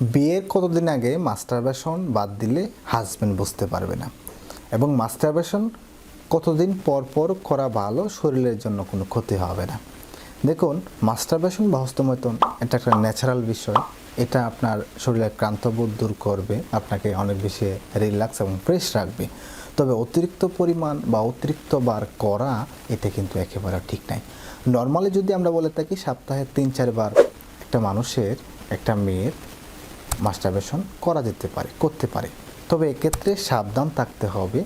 বিয়ের কতদিন আগে মাস্টারবেশন বাদ দিলে হাজব্যান্ড বুঝতে পারবে না? এবং মাস্টারবেশন কতদিন পর পর করা ভালো শরীরের জন্য কোনো ক্ষতি হবে না। দেখুন মাস্টারবেশন বা হস্তমৈথুন এটা একটা ন্যাচারাল বিষয়। এটা আপনার শরীরের ক্রান্তবোধ দূর করবে, আপনাকে অনেক বেশি রিল্যাক্স এবং ফ্রেশ রাখবে। তবে অতিরিক্ত পরিমাণ বা অতিরিক্ত বার করা এতে কিন্তু একেবারে ঠিক নাই। নর্মালি যদি আমরা বলে থাকি, সপ্তাহে তিন চারবার একটা মানুষের, একটা মেয়ের মাস্টারবেশন করা যেতে পারে, করতে পারে। তবে এক্ষেত্রে সাবধান থাকতে হবে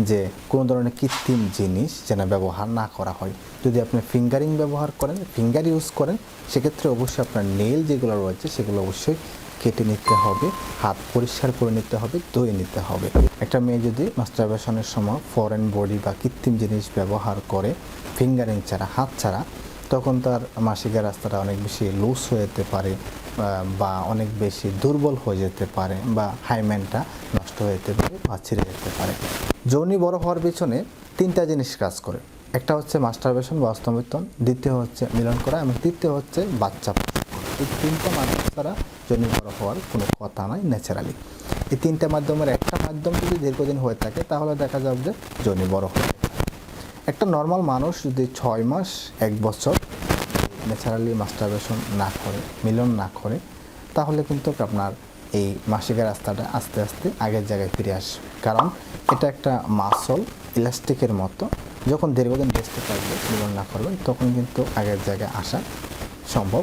যে কোনো ধরনের কৃত্রিম জিনিস যেন ব্যবহার না করা হয়। যদি আপনি ফিঙ্গারিং ব্যবহার করেন, ফিঙ্গার ইউজ করেন, সেক্ষেত্রে অবশ্যই আপনার নেল যেগুলো রয়েছে, সেগুলো অবশ্যই কেটে নিতে হবে, হাত পরিষ্কার করে নিতে হবে, ধুয়ে নিতে হবে। একটা মেয়ে যদি মাস্টারবেশনের সময় ফরেন বডি বা কৃত্রিম জিনিস ব্যবহার করে, ফিঙ্গারিং ছাড়া, হাত ছাড়া তখন তার মাসিকের রাস্তাটা অনেক বেশি লুজ হয়ে যেতে পারে বা- অনেক বেশি দুর্বল হয়ে যেতে পারে, বা হাইম্যানটা নষ্ট হয়ে যেতে পারে, বা ছিঁড়ে যেতে পারে যৌনি বড় হওয়ার পিছনে তিনটা জিনিস কাজ করে একটা হচ্ছে মাস্টারবেশন বা অস্তমিতন দ্বিতীয় হচ্ছে মিলন করা এবং তৃতীয় হচ্ছে বাচ্চা। এই তিনটা মাধ্যম ছাড়া যৌনি বড় হওয়ার কোনো কথা নয় ন্যাচারালি এই তিনটা মাধ্যমের একটা মাধ্যম যদি দীর্ঘদিন হয়ে থাকে, তাহলে দেখা যাবে যে যৌনি বড় যায়। একটা নর্মাল মানুষ যদি ছয় মাস, এক বছর ন্যাচারালি মাস্টারবেশন না করে, মিলন না করে, তাহলে কিন্তু আপনার এই মাসিকের রাস্তাটা আস্তে আস্তে আগের জায়গায় ফিরে আসবে। কারণ এটা একটা মাসল ইলাস্টিকের মতো। যখন দীর্ঘদিন রেস্টে থাকবে, মিলন না করবেন, তখন কিন্তু আগের জায়গায় আসা সম্ভব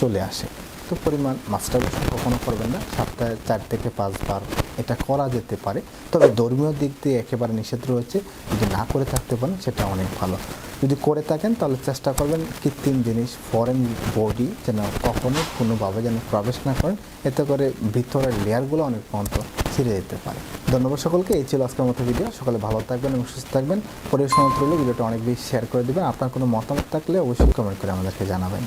চলে আসে। তো পরিমাণ মাস্টারবেশন কখনো করবেন না। সপ্তাহে চার থেকে পাঁচবার এটা করা যেতে পারে। তবে ধর্মীয় দিক দিয়ে একেবারে নিষেধ রয়েছে। যদি না করে থাকতে পারেন, সেটা অনেক ভালো। যদি করে থাকেন, তাহলে চেষ্টা করবেন কৃত্রিম জিনিস ফরেন বডি যেন কখনো কোনোভাবে যেন প্রবেশ না করেন। এতে করে ভিতরের লেয়ারগুলো অনেক পর্যন্ত ছিঁড়ে যেতে পারে। ধন্যবাদ সকলকে। এই ছিল আজকের মতো ভিডিও সকলে ভালো থাকবেন এবং সুস্থ থাকবেন। পরিবেশ সময় ভিডিওটা অনেক বেশি শেয়ার করে দেবেন। আপনার কোনো মতামত থাকলে অবশ্যই কমেন্ট করে আমাদেরকে জানাবেন।